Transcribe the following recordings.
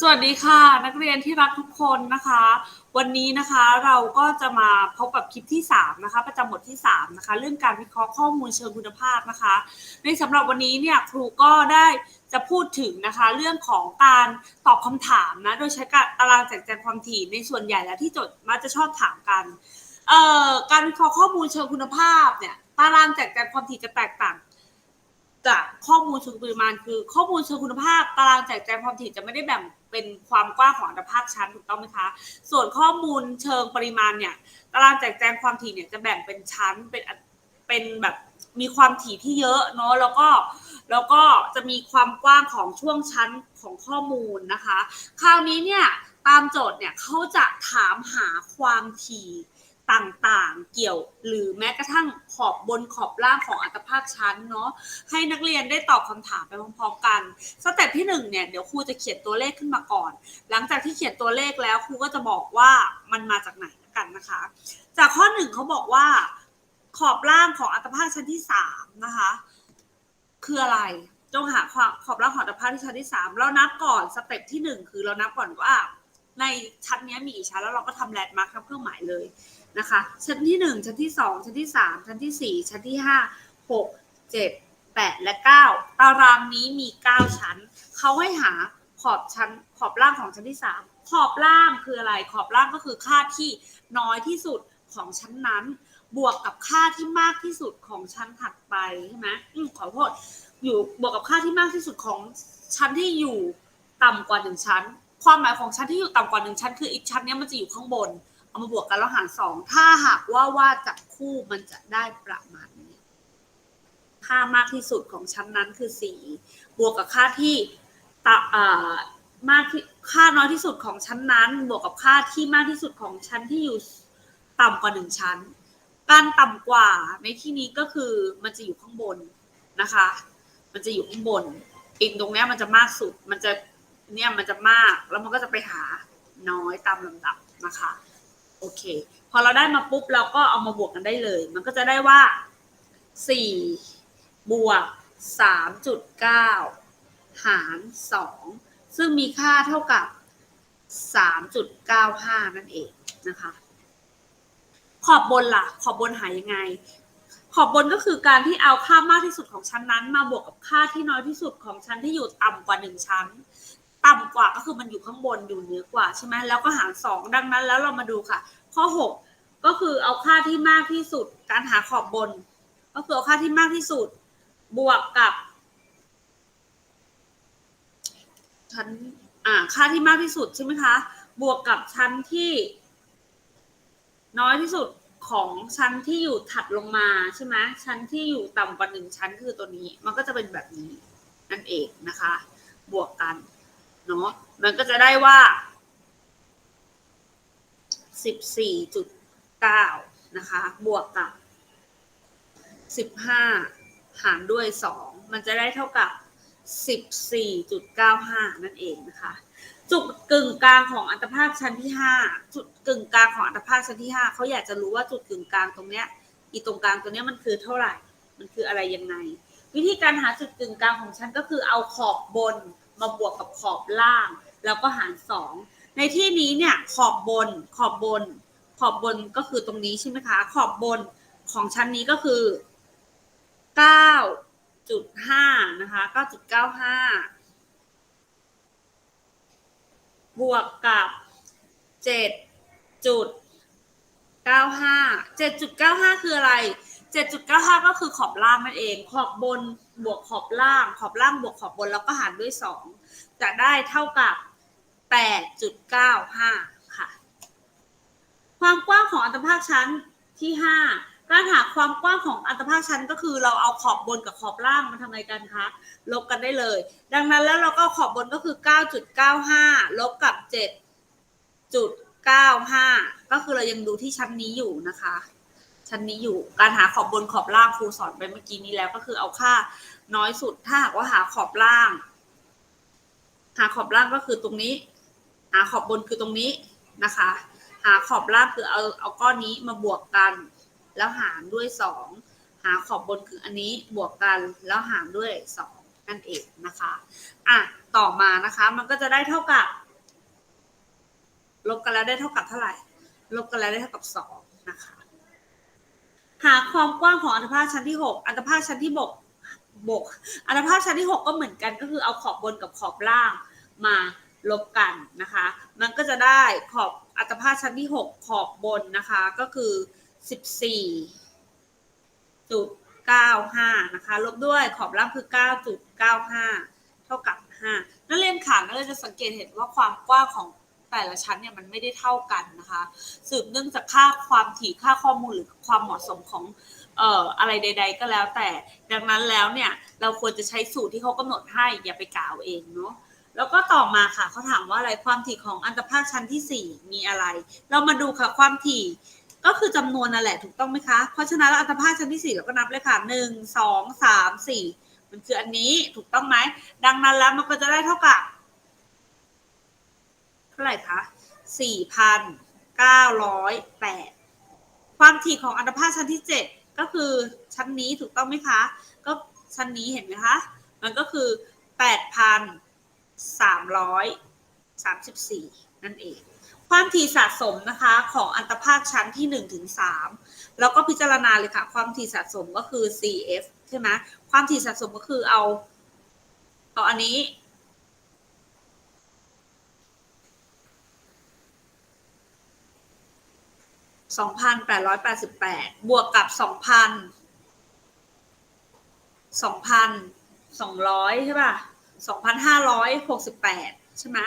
สวัสดีค่ะ นักเรียนที่รักทุกคนนะคะ วันนี้นะคะเราก็จะมาพบกับคลิปที่3นะคะประจำบทที่3นะคะเรื่องการวิเคราะห์ข้อมูลเชิงคุณภาพนะคะ ในสำหรับวันนี้เนี่ยครูก็ได้จะพูดถึงนะคะเรื่องของการตอบคำถามนะโดยใช้การตารางแจกแจงความถี่ในส่วนใหญ่แล้วที่โจทย์มักจะชอบถามกันเอ่อการวิเคราะห์ข้อมูลเชิงคุณภาพเนี่ยตารางแจกแจงความถี่จะแตกต่างจากข้อมูลเชิงปริมาณคือ ข้อมูลเชิงคุณภาพ ตารางแจกแจงความถี่จะไม่ได้แบ่งเป็นความกว้างของอัตภาคชั้นถูกต้องไหมคะ ส่วนข้อมูลเชิงปริมาณเนี่ยตารางแจกแจงความถี่เนี่ยจะแบ่งเป็นชั้นเป็นเป็นแบบมีความถี่ที่เยอะเนาะแล้วก็แล้วก็จะมีความกว้างของช่วงชั้นของข้อมูลนะคะ คราวนี้เนี่ยตามโจทย์เนี่ยเขาจะถามหาความถี่ ต่างๆ เกี่ยวหรือแม้กระทั่งขอบบนขอบล่างของอัตภาคชั้นเนาะให้นักเรียนได้ตอบคำถามไปพร้อมๆกันสเต็ปที่หนึ่งเนี่ยเดี๋ยวครูจะเขียนตัวเลขขึ้นมาก่อน หลังจากที่เขียนตัวเลขแล้วครูก็จะบอกว่ามันมาจากไหนกันนะคะ จากข้อหนึ่งเขาบอกว่า ขอบล่างของอัตภาคชั้นที่สามนะคะคืออะไรจงหาความขอบล่างของอัตภาคที่ชั้นที่สามเรานับก่อนสเต็ปที่หนึ่งคือเรานับก่อนว่าในชั้นนี้มีกี่ชั้นแล้วเราก็ทำแลนด์มาร์คทำเครื่องหมายเลย นะคะ ชั้นที่หนึ่งชั้นที่สองชั้นที่สามชั้นที่สี่ชั้นที่ห้าหกเจ็ดแปดและเก้าตารางนี้มีเก้าชั้น เขาให้หาขอบชั้นขอบล่างของชั้นที่สามขอบล่างคืออะไร ขอบล่างก็คือค่าที่น้อยที่สุดของชั้นนั้น บวกกับค่าที่มากที่สุดของชั้นถัดไปใช่ไหมอืมขอโทษอยู่บวกกับค่าที่มากที่สุดของชั้นที่อยู่ต่ำกว่าหนึ่งชั้น ความหมายของชั้นที่อยู่ต่ำกว่าหนึ่งชั้น คืออีกชั้นนี้มันจะอยู่ข้างบน เอามาบวกกันแล้วหารสองถ้าหากว่าวาดจากคู่มันจะได้ประมาณนี้ ค่ามากที่สุดของชั้นนั้นคือสี่บวกกับค่าที่ตะอ่ามากที่ค่าน้อยที่สุดของชั้นนั้น บวกกับค่าที่มากที่สุดของชั้นที่อยู่ต่ำกว่าหนึ่งชั้น การต่ำกว่าในที่นี้ก็คือมันจะอยู่ข้างบนนะคะ มันจะอยู่ข้างบนอีกตรงนี้มันจะมากสุด มันจะเนี่ยมันจะมากแล้วมันก็จะไปหาน้อยตามลำดับนะคะ เค พอเราได้มาปุ๊บเราก็เอามาบวกกันได้เลย มันก็จะได้ว่าสี่บวกสามจุดเก้าหารสองซึ่งมีค่าเท่ากับสามจุดเก้าห้านั่นเองนะคะ ขอบบนล่ะ ขอบบนหายังไง ขอบบนก็คือการที่เอาค่ามากที่สุดของชั้นนั้น มาบวกกับค่าที่น้อยที่สุดของชั้นที่อยู่ต่ำกว่าหนึ่งชั้น ต่ำกว่าก็คือมันอยู่ข้างบนอยู่เหนือกว่าใช่ไหมแล้วก็หารสองดังนั้นแล้วเรามาดูค่ะ ข้อหกก็คือเอาค่าที่มากที่สุด การหาขอบบน ก็คือเอาค่าที่มากที่สุด บวกกับชั้นอ่าค่าที่มากที่สุดใช่ไหมคะบวกกับชั้นที่ น้อยที่สุดของชั้นที่อยู่ถัดลงมาใช่ไหมชั้นที่อยู่ต่ำกว่าหนึ่งชั้นคือตัวนี้ มันก็จะเป็นแบบนี้นั่นเองนะคะ บวกกัน เนาะมันก็จะได้ว่าสิบสี่จุดเก้านะคะ บวกกับสิบห้าหารด้วยสองมันจะได้เท่ากับสิบสี่จุดเก้าห้านั่นเองนะคะ จุดกึ่งกลางของอัตภาคชั้นที่ห้าจุดกึ่งกลางของอัตภาคชั้นที่ห้าเขาอยากจะรู้ว่าจุดกึ่งกลางตรงเนี้ยอีตรงกลางตัวเนี้ยมันคือเท่าไหร่ มันคืออะไรยังไง วิธีการหาจุดกึ่งกลางของชั้นก็คือเอาขอบบน มาบวกกับขอบล่าง แล้วก็หารสองในที่นี้เนี่ยขอบบนขอบบน ขอบบนก็คือตรงนี้ใช่ไหมคะ ขอบบนของชั้นนี้ก็คือเก้าจุดห้านะคะเก้าจุดเก้าห้าบวกกับเจ็ดจุดเก้าห้าเจ็ดจุดเก้าห้าคืออะไร เจ็ดจุดเก้าห้าก็คือขอบล่างนั่นเอง ขอบบนบวกขอบล่าง ขอบล่างบวกขอบบนแล้วก็หารด้วยสองจะได้เท่ากับแปดจุดเก้าห้าค่ะ ความกว้างของอัตภาคชั้นที่ห้าการหาความกว้างของอัตภาคชั้นก็คือเราเอาขอบบนกับขอบล่างมาทำอะไงกันคะ ลบกันได้เลย ดังนั้นแล้วเราก็ขอบบนก็คือ 9.95 ลบกับ 7.95 ก็คือเรายังดูที่ชั้นนี้อยู่นะคะ ชั้นนี้อยู่การหาขอบบนขอบล่างครูสอนไปเมื่อกี้นี้แล้วก็คือเอาค่าน้อยสุดถ้าหากว่าหาขอบล่าง หาขอบล่างก็คือตรงนี้ หาขอบบนคือตรงนี้นะคะ หาขอบล่างคือเอาเอาก้อนนี้มาบวกกัน แล้วหารด้วยสองหาขอบบนคืออันนี้บวกกันแล้วหารด้วยสองนั่นเองนะคะอะต่อมานะคะมันก็จะได้เท่ากับ ลบกันแล้วได้เท่ากับเท่าไหร่ ลบกันแล้วได้เท่ากับสอง หาความกว้างของอันธพาลชั้นที่หกอันธพาลชั้นที่บกบก อันธพาลชั้นที่หกก็เหมือนกันก็คือเอาขอบบนกับขอบล่างมาลบกันนะคะ มันก็จะได้ขอบอัตภาพชั้นที่ 6 ขอบบนนะคะก็คือ 14จุด95นะคะลบด้วยขอบล่างคือ 9.95 เท่ากับ 5 นักเรียนขานักเรียนจะสังเกตเห็นว่าความกว้างของ แต่ละชั้นเนี่ยมันไม่ได้เท่ากันนะคะ สืบเนื่องจากค่าความถี่ค่าข้อมูลหรือความเหมาะสมของเอ่ออะไรใด ๆ ก็แล้วแต่ดังนั้นแล้วเนี่ยเราควรจะใช้สูตรที่เขากำหนดให้อย่าไปกล่าวเองเนาะแล้วก็ต่อมาค่ะเขาถามว่าอะไรความถี่ของอันตภาคชั้นที่ 4 มีอะไร เรามาดูค่ะความถี่ก็คือจำนวนนั่นแหละถูกต้องไหมคะ เพราะฉะนั้นแล้วอันตภาคชั้นที่ 4 เราก็นับเลยค่ะ1 2 3 4 มันคืออันนี้ถูกต้องไหมดังนั้นแล้วมันก็จะได้เท่ากับ ท่าไหร่คะ4,908ความถี่ของอันตภาคชั้นที่7ก็คือชั้นนี้ถูกต้องไหมคะ ก็ชั้นนี้เห็นไหมคะ มันก็คือ8,334นั่นเอง ความถี่สะสมนะคะของอันตภาคชั้นที่1ถึง3แล้วก็พิจารณาเลยค่ะ ความถี่สะสมก็คือ CF ใช่ไหมความถี่สะสมก็คือเอาเอาอันนี้ 2,888 บวกกับ 2,000 2,200 ใช่ป่ะ 2,568 ใช่ไหม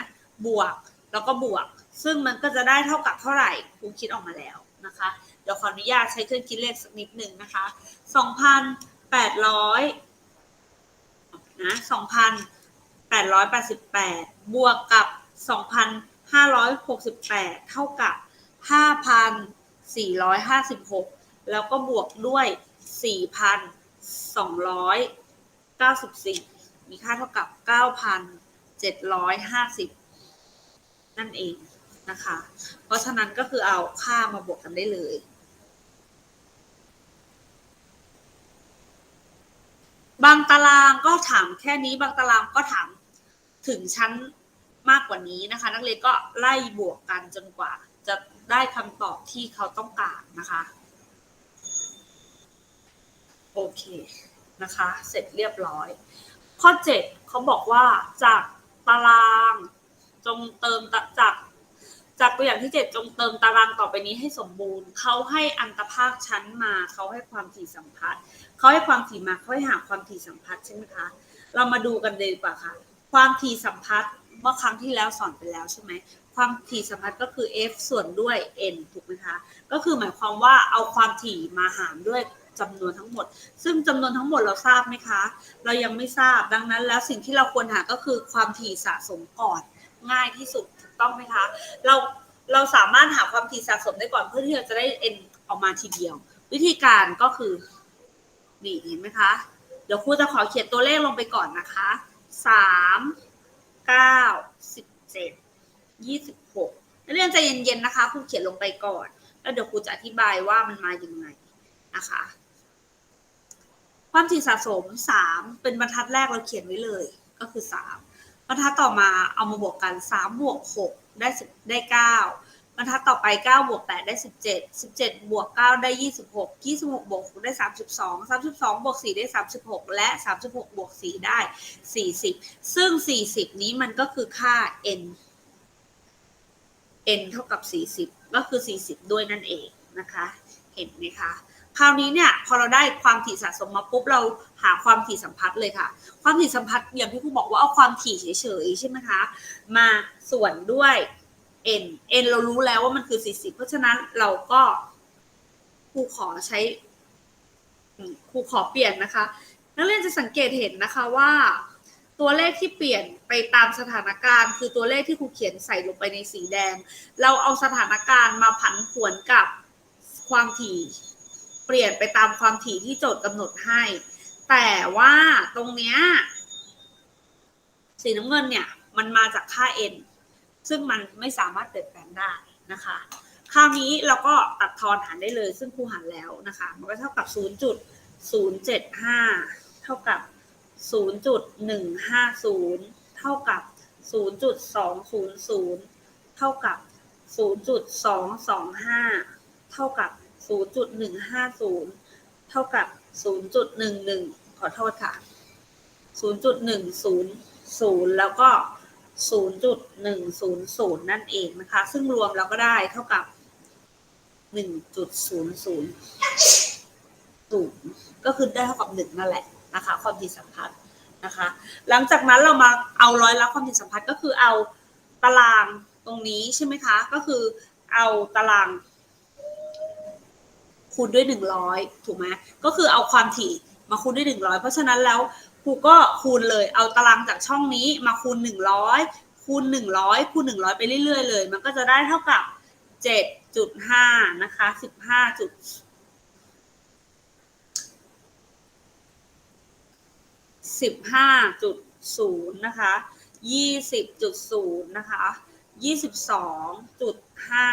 บวกแล้วก็บวก ซึ่งมันก็จะได้เท่ากับเท่าไหร่ครูคิดออกมาแล้วนะคะ เดี๋ยวขออนุญาตใช้เครื่องคิดเลขสักนิดหนึ่งนะคะ 2,800 นะ 2,888 บวกกับ 2,568 เท่ากับ 456 แล้วก็บวกด้วย 4,294 มีค่าเท่ากับ 9,750 นั่นเองนะคะ เพราะฉะนั้นก็คือเอาค่ามาบวกกันได้เลยบางตารางก็ถามแค่นี้บางตารางก็ถามถึงชั้นมากกว่านี้นะคะ นักเรียนก็ไล่บวกกันจนกว่าจะ ได้คำตอบที่เขาต้องการนะคะ โอเคนะคะ เสร็จเรียบร้อย ข้อ 7เขาบอกว่าจากตารางจงเติมจากจากตัวอย่างที่ 7 จงเติมตารางต่อไปนี้ให้สมบูรณ์ เขาให้อันตภาคชั้นมา เขาให้ความถี่สัมพัทธ์เขาให้ความถี่มาเขาให้หาความถี่สัมพัทธ์ใช่ไหมคะ เรามาดูกันเลยดีกว่าค่ะ ความถี่สัมพัทธ์เมื่อครั้งที่แล้วสอนไปแล้วใช่ไหม ความถี่สัมพัทธ์ก็คือ f ส่วนด้วย n ถูกไหมคะ ก็คือหมายความว่าเอาความถี่มาหารด้วยจำนวนทั้งหมด ซึ่งจำนวนทั้งหมดเราทราบไหมคะ เรายังไม่ทราบ ดังนั้นแล้วสิ่งที่เราควรหาก็คือความถี่สะสมก่อน ง่ายที่สุดถูกต้องไหมคะ เราเราสามารถหาความถี่สะสมได้ก่อนเพื่อที่เราจะได้ n ออกมาทีเดียว วิธีการก็คือนี่เห็นไหมคะ เดี๋ยวครูจะขอเขียนตัวเลขลงไปก่อนนะคะสามเก้าสิบเจ็ด ยี่สิบหกนักเรียนใจเย็นๆนะคะครูเขียนลงไปก่อน แล้วเดี๋ยวครูจะอธิบายว่ามันมาอย่างไงนะคะ ความถี่สะสมสามเป็นบรรทัดแรกเราเขียนไว้เลยก็คือสามบรรทัดต่อมาเอามาบวกกันสามบวกหกได้สิบได้เก้าบรรทัดต่อไปเก้าบวกแปดได้สิบเจ็ดสิบเจ็ดบวกเก้าได้ยี่สิบหกยี่สิบหกบวกหกได้สามสิบสองสามสิบสองบวกสี่ได้สามสิบหกและสามสิบหกบวกสี่ได้สี่สิบซึ่งสี่สิบนี้มันก็คือค่า n n เท่ากับสี่สิบก็คือสี่สิบด้วยนั่นเองนะคะ เห็นไหมคะ คราวนี้เนี่ยพอเราได้ความถี่สะสมมาปุ๊บเราหาความถี่สัมพัทธ์เลยค่ะ ความถี่สัมพัทธ์อย่างที่ครูบอกว่าเอาความถี่เฉยๆใช่ไหมคะ มาส่วนด้วย n n เรารู้แล้วว่ามันคือ 40 เพราะฉะนั้นเราก็ครูขอใช้ครูขอเปลี่ยนนะคะ นักเรียนจะสังเกตเห็นนะคะว่า ตัวเลขที่เปลี่ยนไปตามสถานการณ์ คือตัวเลขที่ครูเขียนใส่ลงไปในสีแดง เราเอาสถานการณ์มาผันผวนกับความถี่ เปลี่ยนไปตามความถี่ที่โจทย์กำหนดให้ แต่ว่าตรงเนี้ยสีน้ำเงินเนี่ยมันมาจากค่า n ซึ่งมันไม่สามารถเปลี่ยนแปลงได้นะคะคราวนี้เราก็ตัดทอนหารได้เลย ซึ่งครูหารแล้วนะคะ มันก็เท่ากับ 0.075 เท่ากับ 0.150 เท่ากับ 0.200 เท่ากับ 0.225 เท่ากับ 0.150 เท่ากับ 0.11 ขอโทษค่ะ 0.100 แล้วก็ 0.100 นั่นเองนะคะ ซึ่งรวมเราก็ได้เท่ากับ 1.00 0ก็คือได้เท่ากับ 1 นั่นแหละ นะคะความถี่สัมพัทธ์นะคะ หลังจากนั้นเรามาเอาร้อยละความถี่สัมพัทธ์ก็คือเอาตารางตรงนี้ใช่ไหมคะ ก็คือเอาตาราง คูณด้วยหนึ่งร้อยถูกไหมก็คือเอาความถี่มาคูณด้วยหนึ่งร้อยเพราะฉะนั้นแล้วครูก็คูณเลยเอาตารางจากช่องนี้มาคูณหนึ่งร้อยคูณหนึ่งร้อยคูณหนึ่งร้อยไปเรื่อยๆเลย มันก็จะได้เท่ากับเจ็ดจุดห้านะคะสิบห้าจุด สิบห้าจุดศูนย์นะคะยี่สิบจุดศูนย์นะคะยี่สิบสองจุดห้า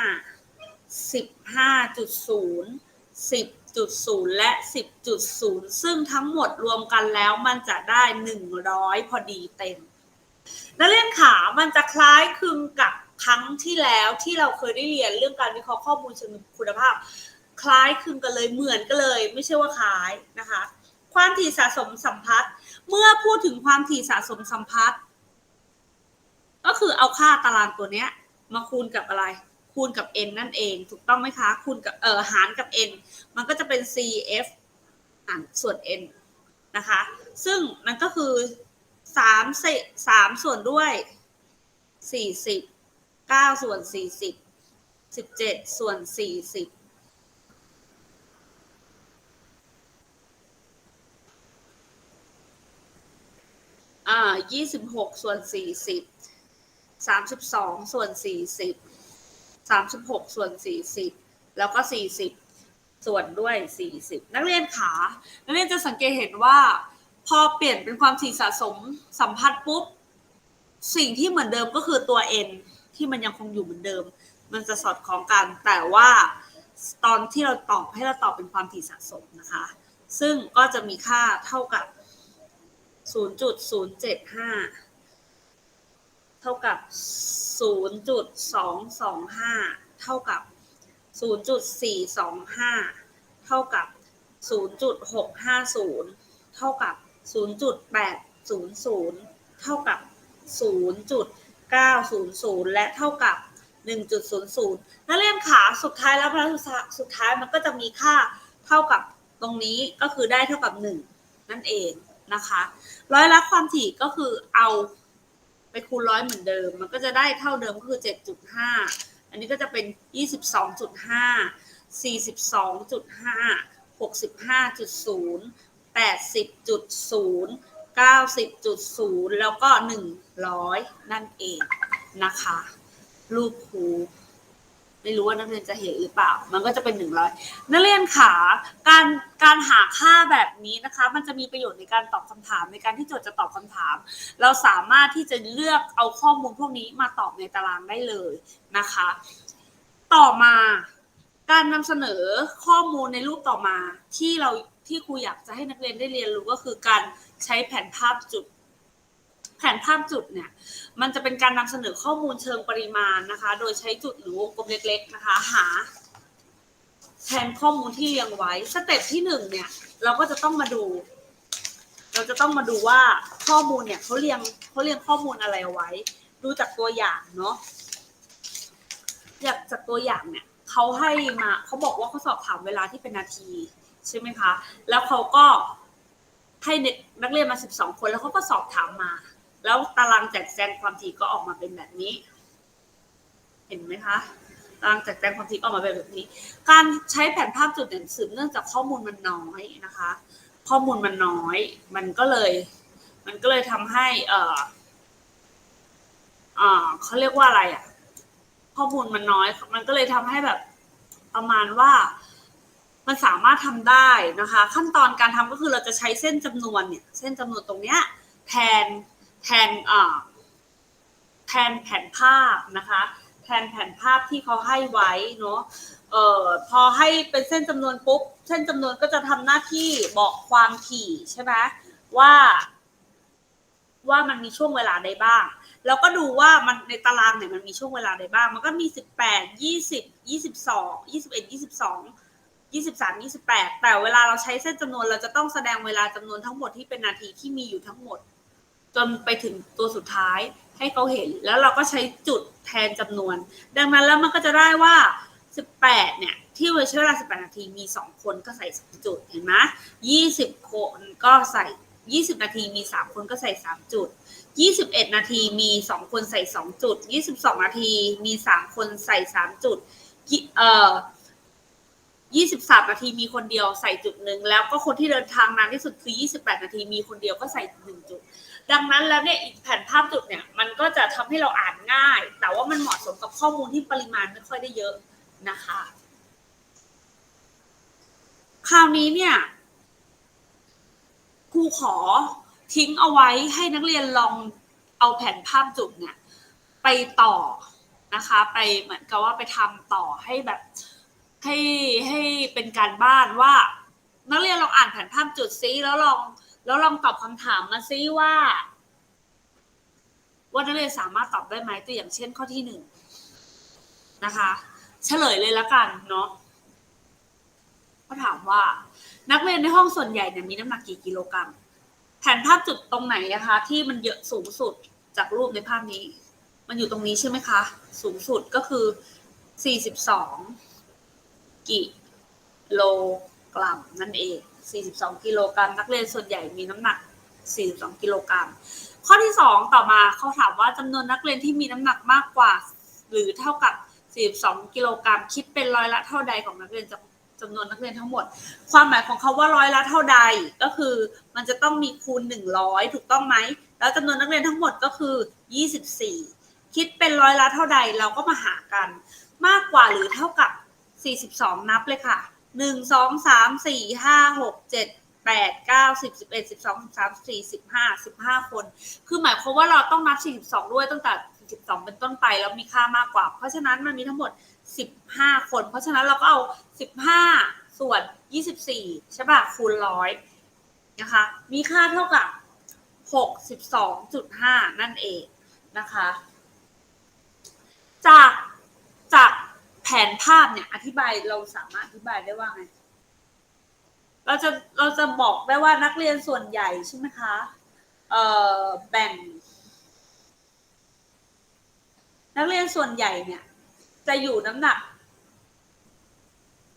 สิบห้าจุดศูนย์สิบจุดศูนย์และสิบจุดศูนย์ซึ่งทั้งหมดรวมกันแล้วมันจะได้หนึ่งร้อยพอดีเต็ม นักเรียนขามันจะคล้ายคลึงกับครั้งที่แล้วที่เราเคยได้เรียนเรื่องการวิเคราะห์ข้อมูลเชิงคุณภาพ คล้ายคลึงกันเลยเหมือนกันเลย ไม่ใช่ว่าคล้ายนะคะ ความถี่สะสมสัมพัทธ์ เมื่อพูดถึงความถี่สะสมสัมพัทธ์ ก็คือเอาค่าตารางตัวเนี้ย มาคูณกับอะไร คูณกับ n นั่นเอง ถูกต้องไหมคะ คูณกับเออหารกับ n มันก็จะเป็น cf หารส่วน n นะคะ ซึ่งมันก็คือสามสามส่วนด้วยสี่สิบเก้าส่วนสี่สิบสิบเจ็ดส่วนสี่สิบ อ่ายี่สิบหกส่วนสี่สิบสามสิบสองส่วนสี่สิบสามสิบหกส่วนสี่สิบแล้วก็สี่สิบส่วนด้วยสี่สิบนักเรียนขา นักเรียนจะสังเกตเห็นว่า พอเปลี่ยนเป็นความถี่สะสมสัมพัทธ์ปุ๊บ สิ่งที่เหมือนเดิมก็คือตัว n ที่มันยังคงอยู่เหมือนเดิม มันจะสอดคล้องกัน แต่ว่าตอนที่เราตอบให้เราตอบเป็นความถี่สะสมนะคะ ซึ่งก็จะมีค่าเท่ากับ 0.075เท่ากับ0.225เท่ากับ0.425เท่ากับ0.650เท่ากับ0.800เท่ากับ0.900และเท่ากับ1.00นักเรียนขาสุดท้ายแล้วพลังสุดท้ายมันก็จะมีค่าเท่ากับตรงนี้ก็คือได้เท่ากับ1นั่นเอง นะคะ ร้อยละความถี่ก็คือเอาไปคูณร้อยเหมือนเดิม มันก็จะได้เท่าเดิมก็คือ 7.5 อันนี้ก็จะเป็น 22.5 42.5 65.0 80.0 90.0 แล้วก็ 100 นั่นเองนะคะ รูปครู ไม่รู้ว่านักเรียนจะเห็นหรือเปล่า มันก็จะเป็น100นักเรียนขาการการหาค่าแบบนี้นะคะ มันจะมีประโยชน์ในการตอบคำถามในการที่โจทย์จะตอบคำถาม เราสามารถที่จะเลือกเอาข้อมูลพวกนี้มาตอบในตารางได้เลยนะคะ ต่อมาการนำเสนอข้อมูลในรูปต่อมาที่เราที่ครูอยากจะให้นักเรียนได้เรียนรู้ก็คือการใช้แผนภาพจุด แผนภาพจุดเนี่ยมันจะเป็นการนำเสนอข้อมูลเชิงปริมาณนะคะ โดยใช้จุดหรือวงกลมเล็ก ๆนะคะ หา แทนข้อมูลที่เรียงไว้สเต็ปที่หนึ่งเนี่ย เราก็จะต้องมาดู เราจะต้องมาดูว่าข้อมูลเนี่ยเขาเรียงเขาเรียงข้อมูลอะไรเอาไว้ ดูจากตัวอย่างเนาะอยากจากตัวอย่างเนี่ยเขาให้มาเขาบอกว่าเขาสอบถามเวลาที่เป็นนาทีใช่ไหมคะ แล้วเขาก็ให้นักเรียนมา 12 คนแล้วเขาก็สอบถามมา แล้วตารางแจกแจงความถี่ก็ออกมาเป็นแบบนี้ เห็นไหมคะตารางแจกแจงความถี่ออกมาเป็นแบบนี้ การใช้แผนภาพจุดเนี่ยสืบเนื่องจากข้อมูลมันน้อยนะคะ ข้อมูลมันน้อย มันก็เลย มันก็เลยทำให้ เอ่ออเขาเรียกว่าอะไรอะ ข้อมูลมันน้อย มันก็เลยทำให้แบบประมาณว่ามันสามารถทำได้นะคะ ขั้นตอนการทำก็คือเราจะใช้เส้นจำนวนเนี่ย เส้นจำนวนตรงเนี้ย แทน แทนอ่าแทนแผนภาพนะคะ แทนแผนภาพที่เขาให้ไว้เนาะเอ่อพอให้เป็นเส้นจำนวนปุ๊บ เส้นจำนวนก็จะทำหน้าที่บอกความถี่ใช่ไหมว่า ว่ามันมีช่วงเวลาใดบ้าง แล้วก็ดูว่ามันในตารางเนี่ยมันมีช่วงเวลาใดบ้าง มันก็มีสิบแปดยี่สิบยี่สิบสองยี่สิบเอ็ดยี่สิบสองยี่สิบสามยี่สิบแปดแต่เวลาเราใช้เส้นจำนวนเราจะต้องแสดงเวลาจำนวนทั้งหมดที่เป็นนาทีที่มีอยู่ทั้งหมด จนไปถึงตัวสุดท้ายให้เขาเห็น แล้วเราก็ใช้จุดแทนจำนวน ดังนั้นแล้วมันก็จะได้ว่า 18 เนี่ย ที่ใช้เวลา 18 นาทีมี 2 คนก็ใส่ 2 จุด เห็นไหม20 คนก็ใส่ 20 นาทีมี 3 คนก็ใส่ 3 จุด 21 นาทีมี 2 คนใส่ 2 จุด 22 นาทีมี 3 คนใส่ 3 จุดยี่เอ่อ23 นาทีมีคนเดียวใส่จุดหนึ่งแล้วก็คนที่เดินทางนานที่สุดคือ 28 นาทีมีคนเดียวก็ใส่1จุด ดังนั้นแล้วเนี่ยอีกแผ่นภาพจุดเนี่ยมันก็จะทำให้เราอ่านง่าย แต่ว่ามันเหมาะสมกับข้อมูลที่ปริมาณไม่ค่อยได้เยอะนะคะ คราวนี้เนี่ยครูขอทิ้งเอาไว้ให้นักเรียนลองเอาแผ่นภาพจุดเนี่ยไปต่อนะคะ ไปเหมือนกับว่าไปทำต่อให้แบบให้ให้เป็นการบ้านว่า นักเรียนลองอ่านแผนภาพจุดซิแล้วลอง แล้วลองตอบคำถามมาซิว่า ว่านักเรียนสามารถตอบได้ไหมตัวอย่างเช่นข้อที่หนึ่งนะคะ เฉลยเลยละกันเนาะก็ถามว่า นักเรียนในห้องส่วนใหญ่เนี่ยมีน้ำหนักกี่กิโลกรัม แผนภาพจุดตรงไหนนะคะ ที่มันเยอะสูงสุดจากรูปในภาพนี้ มันอยู่ตรงนี้ใช่ไหมคะ สูงสุดก็คือ 42 กิโล กรัมนั่นเอง 42 กิโลกรัมนักเรียนส่วนใหญ่มีน้ำหนัก 42 กิโลกรัม ข้อที่ 2 ต่อมาเขาถามว่าจำนวนนักเรียนที่มีน้ำหนักมากกว่า หรือเท่ากับ 42 กิโลกรัม คิดเป็นร้อยละเท่าใดของนักเรียนจำจำนวนนักเรียนทั้งหมด ความหมายของเขาว่าร้อยละเท่าใดก็คือ มันจะต้องมีคูณ 100 ถูกต้องไหม แล้วจำนวนนักเรียนทั้งหมดก็คือ 24 คิดเป็นร้อยละเท่าใดเราก็มาหากัน มากกว่าหรือเท่ากับ 42 นับเลยค่ะ หนึ่งสองสามสี่ห้าหกเจ็ดแปดเก้าสิบสิบเอ็ดสิบสองสิบสามสี่สิบห้าสิบห้าคน คือหมายความว่าเราต้องนับสี่สิบสองด้วยตั้งแต่สิบสองเป็นต้นไปแล้วมีค่ามากกว่า เพราะฉะนั้นมันมีทั้งหมดสิบห้าคน เพราะฉะนั้นเราก็เอาสิบห้าส่วนยี่สิบสี่ใช่ป่ะคูณร้อยนะคะ มีค่าเท่ากับหกสิบสองจุดห้านั่นเองนะคะ จากจาก แผนภาพเนี่ย อธิบายเราสามารถอธิบายได้ว่าไง เราจะเราจะบอกได้ว่านักเรียนส่วนใหญ่ใช่ไหมคะเอ่อแบ่ง นักเรียนส่วนใหญ่เนี่ย จะอยู่น้ำหนัก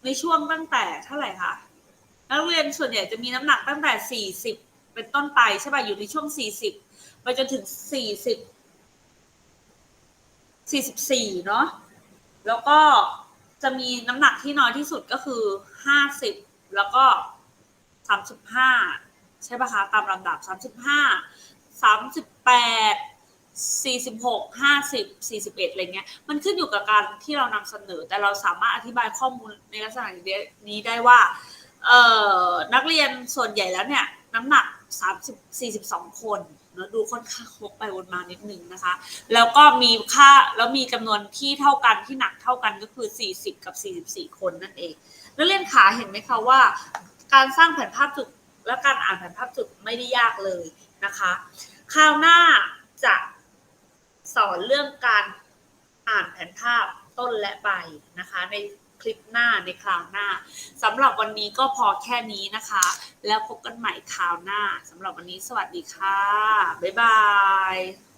ในช่วงตั้งแต่เท่าไหร่คะนักเรียนส่วนใหญ่จะมีน้ำหนักตั้งแต่สี่สิบเป็นต้นไปใช่ป่ะอยู่ในช่วงสี่สิบไปจนถึงสี่สิบสี่สิบสี่เนาะ แล้วก็จะมีน้ำหนักที่น้อยที่สุดก็คือห้าสิบแล้วก็สามสิบห้าใช่ปะคะตามลำดับสามสิบห้าสามสิบแปดสี่สิบหกห้าสิบสี่สิบเอ็ดอะไรเงี้ย มันขึ้นอยู่กับการที่เรานำเสนอ แต่เราสามารถอธิบายข้อมูลในลักษณะนี้ได้ว่า เอ่อนักเรียนส่วนใหญ่แล้วเนี่ย น้ำหนัก สามสิบสี่สิบสองคนเนอะดูค่อนข้างวกไปวนมานิดนึงนะคะ แล้วก็มีค่าแล้วมีจำนวนที่เท่ากันที่หนักเท่ากันก็คือสี่สิบกับสี่สิบสี่คนนั่นเองนักเรียนขาเห็นไหมคะว่า การสร้างแผนภาพจุดและการอ่านแผนภาพจุดไม่ได้ยากเลยนะคะคราวหน้าจะสอนเรื่องการอ่านแผนภาพต้นและใบนะคะใน คลิปหน้าในคราวหน้าสำหรับวันนี้ก็พอแค่นี้นะคะ แล้วพบกันใหม่คราวหน้าสำหรับวันนี้สวัสดีค่ะ บ๊ายบาย